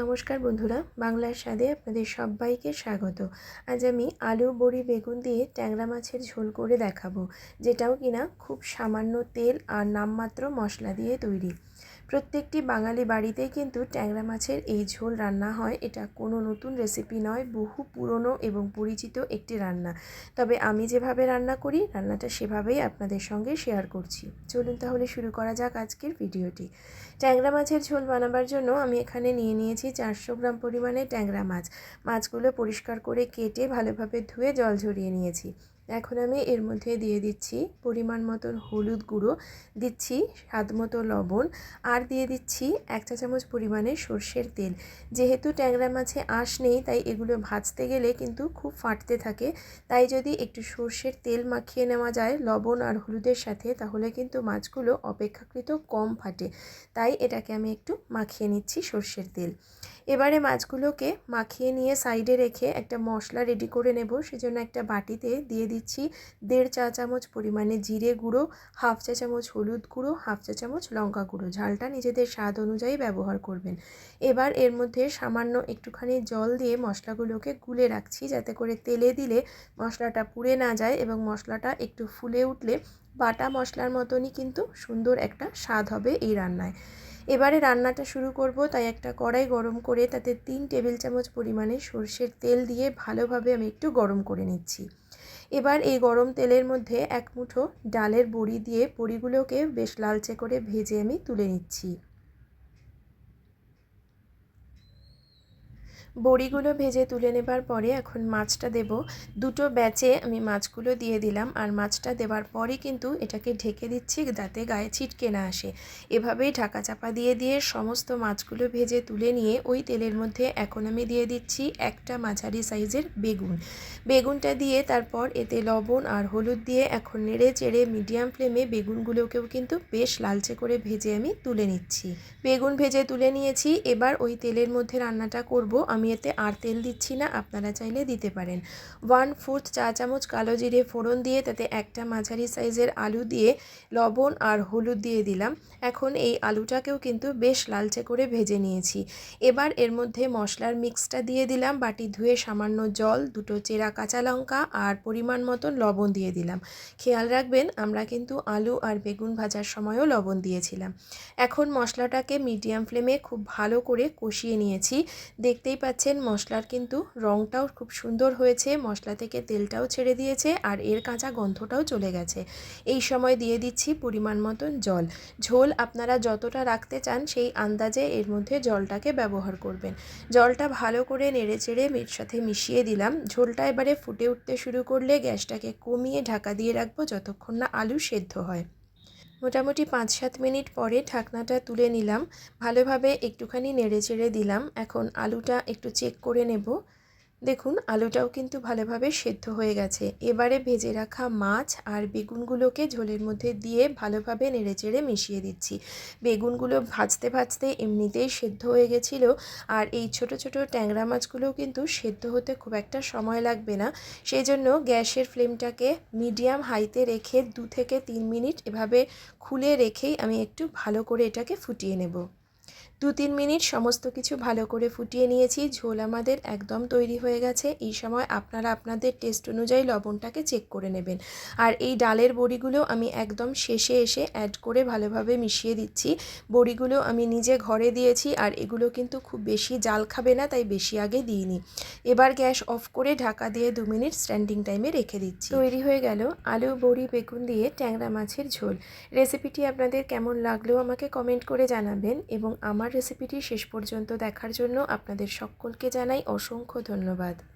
নমস্কার বন্ধুরা, বাংলার স্বাদে আপনাদের সবাইকে স্বাগত। আজ আমি আলু, বড়ি, বেগুন দিয়ে ট্যাংরা মাছের ঝোল করে দেখাবো, যেটাও কিনা খুব সামান্য তেল আর নামমাত্র মশলা দিয়ে তৈরি। প্রত্যেকটি বাঙালি বাড়িতেই কিন্তু ট্যাংরা মাছের এই ঝোল রান্না হয়। এটা কোনো নতুন রেসিপি নয়, বহু পুরনো এবং পরিচিত একটি রান্না। তবে আমি যেভাবে রান্না করি, রান্নাটা সেভাবেই আপনাদের সঙ্গে শেয়ার করছি। চলুন তাহলে শুরু করা যাক আজকের ভিডিওটি ট্যাংরা মাছের ঝোল বানাবার জন্য আমি এখানে নিয়ে নিয়েছি চারশো গ্রাম পরিমাণে ট্যাংরা মাছ। মাছগুলো পরিষ্কার করে কেটে ভালোভাবে ধুয়ে জল ঝরিয়ে নিয়েছি। এখন আমি এর মধ্যে দিয়ে দিচ্ছি পরিমাণ মতন হলুদ গুঁড়ো, দিচ্ছি স্বাদ মতো লবণ আর দিয়ে দিচ্ছি এক চা চামচ পরিমাণে সর্ষের তেল। যেহেতু ট্যাংরা মাছে আঁশ নেই, তাই এগুলো ভাজতে গেলে কিন্তু খুব ফাটতে থাকে। তাই যদি একটু সর্ষের তেল মাখিয়ে নেওয়া যায় লবণ আর হলুদের সাথে, তাহলে কিন্তু মাছগুলো অপেক্ষাকৃত কম ফাটে। তাই এটাকে আমি একটু মাখিয়ে নিচ্ছি সর্ষের তেল। এবারে মাছগুলোকে মাখিয়ে নিয়ে সাইডে রেখে একটা মশলা রেডি করে নেব। সেজন্য একটা বাটিতে দিয়ে দিচ্ছি। দেড় চা চামচ পরিমাণে জিরে গুঁড়ো, হাফ চা চামচ হলুদ গুঁড়ো, হাফ চা চামচ লঙ্কা গুঁড়ো। ঝালটা নিজেদের স্বাদ অনুযায়ী ব্যবহার করবেন। এবার এর মধ্যে সামান্য একটুখানি জল দিয়ে মশলাগুলোকে গুলে রাখছি যাতে করে তেলে দিলে মশলাটা পুড়ে না যায় এবং মশলাটা একটু ফুলে উঠলে বাটা মশলার মতনই কিন্তু সুন্দর একটা স্বাদ হবে এই রান্নায়। এবারে রান্নাটা শুরু করব, তাই একটা কড়াই গরম করে তাতে তিন টেবিল চামচ পরিমাণে সর্ষের তেল দিয়ে ভালোভাবে আমি একটু গরম করে নিচ্ছি। এবার এই গরম তেলের মধ্যে এক মুঠো ডালের বড়ি দিয়ে বড়িগুলোকে বেশ লালচে করে ভেজে আমি তুলে নিচ্ছি। বড়িগুলো ভেজে তুলে নেবার পরে এখন মাছটা দেব। দুটো ব্যাচে আমি মাছগুলো দিয়ে দিলাম আর মাছটা দেওয়ার পরে কিন্তু এটাকে ঢেকে দিচ্ছি যাতে গায়ে ছিটকে না আসে। এভাবেই ঢাকা চাপা দিয়ে দিয়ে সমস্ত মাছগুলো ভেজে তুলে নিয়ে ওই তেলের মধ্যে এখন আমি দিয়ে দিচ্ছি একটা মাঝারি সাইজের বেগুন। বেগুনটা দিয়ে তারপর এতে লবণ আর হলুদ দিয়ে এখন নেড়ে চেড়ে মিডিয়াম ফ্লেমে বেগুনগুলোকেও কিন্তু বেশ লালচে করে ভেজে আমি তুলে নিচ্ছি। বেগুন ভেজে তুলে নিয়েছি। এবার ওই তেলের মধ্যে রান্নাটা করব। আমি আমি এতে আর তেল দিচ্ছি না, আপনারা চাইলে দিতে পারেন। ওয়ান ফোর্থ চা চামচ কালো জিরে ফোড়ন দিয়ে তাতে একটা মাঝারি সাইজের আলু দিয়ে লবণ আর হলুদ দিয়ে দিলাম। এখন এই আলুটাকেও কিন্তু বেশ লালচে করে ভেজে নিয়েছি। এবার এর মধ্যে মশলার মিক্সটা দিয়ে দিলাম, বাটি ধুয়ে সামান্য জল, দুটো চেরা কাঁচা লঙ্কা আর পরিমাণ মতন লবণ দিয়ে দিলাম। খেয়াল রাখবেন, আমরা কিন্তু আলু আর বেগুন ভাজার সময়ও লবণ দিয়েছিলাম। এখন মশলাটাকে মিডিয়াম ফ্লেমে খুব ভালো করে কষিয়ে নিয়েছি। দেখতেই পাচ্ছি পাচ্ছেন। মশলার কিন্তু রঙটাও খুব সুন্দর হয়েছে। মশলা থেকে তেলটাও ছেড়ে দিয়েছে আর এর কাঁচা গন্ধটাও চলে গেছে। এই সময় দিয়ে দিচ্ছি পরিমাণ মতন জল। ঝোল আপনারা যতটা রাখতে চান সেই আন্দাজে এর মধ্যে জলটাকে ব্যবহার করবেন। জলটা ভালো করে নেড়ে চেড়ে সাথে মিশিয়ে দিলাম। ঝোলটা এবারে ফুটে উঠতে শুরু করলে গ্যাসটাকে কমিয়ে ঢাকা দিয়ে রাখব যতক্ষণ না আলু সেদ্ধ হয়। মোটামুটি পাঁচ সাত মিনিট পরে ঢাকনাটা তুলে নিলাম। ভালোভাবে একটুখানি নেড়ে চেড়ে দিলাম। এখন আলুটা একটু চেক করে নেব। দেখুন, আলুটাও কিন্তু ভালোভাবে সেদ্ধ হয়ে গেছে। এবারে ভেজে রাখা মাছ আর বেগুনগুলোকে ঝোলের মধ্যে দিয়ে ভালোভাবে নেড়েচেড়ে মিশিয়ে দিচ্ছি। বেগুনগুলো ভাজতে ভাজতে এমনিতেই সেদ্ধ হয়ে গেছিল আর এই ছোট ছোট ট্যাংরা মাছগুলোও কিন্তু সেদ্ধ হতে খুব একটা সময় লাগবে না। সেই জন্য গ্যাসের ফ্লেমটাকে মিডিয়াম হাইতে রেখে দু থেকে তিন মিনিট এভাবে খুলে রেখেই আমি একটু ভালো করে এটাকে ফুটিয়ে নেব। দু তিন মিনিট সমস্ত কিছু ভালো করে ফুটিয়ে নিয়েছি। ঝোল আমাদের একদম তৈরি হয়ে গেছে। এই সময় আপনারা আপনাদের টেস্ট অনুযায়ী লবণটাকে চেক করে নেবেন। আর এই ডালের বড়িগুলো আমি একদম শেষে এসে অ্যাড করে ভালোভাবে মিশিয়ে দিচ্ছি। বড়িগুলো আমি নিজে ঘরে দিয়েছি আর এগুলো কিন্তু খুব বেশি জাল খাবে না, তাই বেশি আগে দিইনি। এবার গ্যাস অফ করে ঢাকা দিয়ে দু মিনিট স্ট্যান্ডিং টাইমে রেখে দিচ্ছি। তৈরি হয়ে গেল আলু, বড়ি, বেগুন দিয়ে ট্যাংরা মাছের ঝোল। রেসিপিটি আপনাদের কেমন লাগল আমাকে কমেন্ট করে জানাবেন এবং আমার রেসিপিটি শেষ পর্যন্ত দেখার জন্য আপনাদের সকলকে জানাই অসংখ্য ধন্যবাদ।